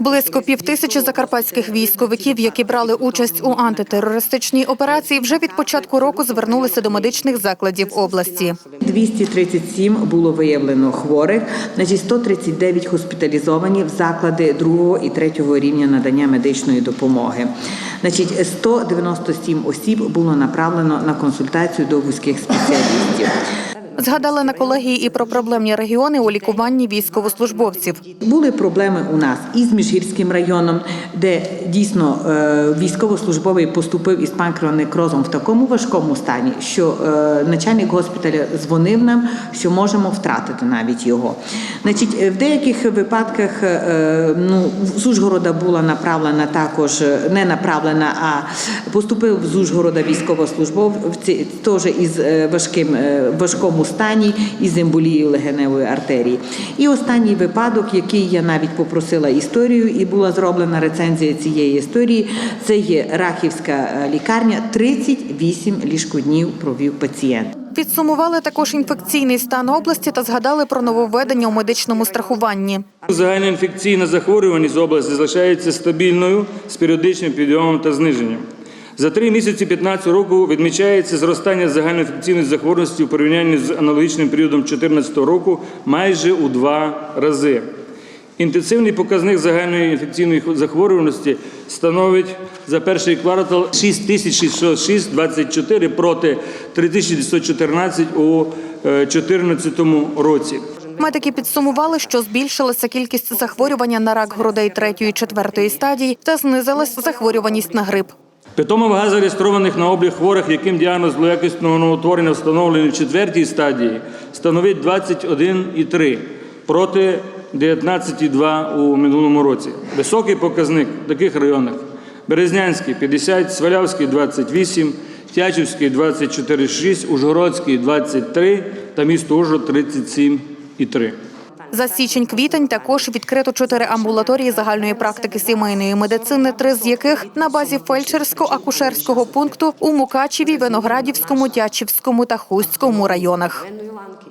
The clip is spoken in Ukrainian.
Близько півтисячі закарпатських військовиків, які брали участь у антитерористичній операції, вже від початку року звернулися до медичних закладів області. 237 було виявлено хворих, значить 139 госпіталізовані в заклади другого і третього рівня надання медичної допомоги. Значить, 197 осіб було направлено на консультацію до вузьких спеціалістів. Згадали на колегії і про проблемні регіони у лікуванні військовослужбовців. Були проблеми у нас із Міжгірським районом, де дійсно е, військовослужбовий поступив із панкреонекрозом в такому важкому стані, що е, начальник госпіталя дзвонив нам, що можемо втратити навіть його. Значить, в деяких випадках е, ну, з Ужгорода була направлена також не направлена, а поступив з Ужгорода військовослужбовці теж із важким важкому стані із емболією легеневої артерії. І останній випадок, який я навіть попросила історію, і була зроблена рецензія цієї історії. Це є Рахівська е, лікарня. 38 ліжкоднів провів пацієнт. Підсумували також інфекційний стан області та згадали про нововведення у медичному страхуванні. Загальна інфекційна захворюваність області залишається стабільною з періодичним підйомом та зниженням. За три місяці 2015 року відмічається зростання загальноінфекційної захворюваності у порівнянні з аналогічним періодом 2014 року майже у два рази. Інтенсивний показник загальної інфекційної захворюваності становить за перший квартал 6606,24 проти 3914 у 2014 році. Медики підсумували, що збільшилася кількість захворювання на рак грудей третьої і четвертої стадії та знизилась захворюваність на грип. Питома вага зареєстрованих на облік хворих, яким діагноз злоякісного новотворення встановлений в четвертій стадії, становить 21,3 проти 19,2 у минулому році. Високий показник в таких районах: Березнянський 50, Свалявський 28, Тячівський 24,6, Ужгородський 23 та місто Ужгород 37,3. За січень-квітень також відкрито чотири амбулаторії загальної практики сімейної медицини, три з яких на базі фельдшерсько-акушерського пункту у Мукачеві, Виноградівському, Тячівському та Хустському районах.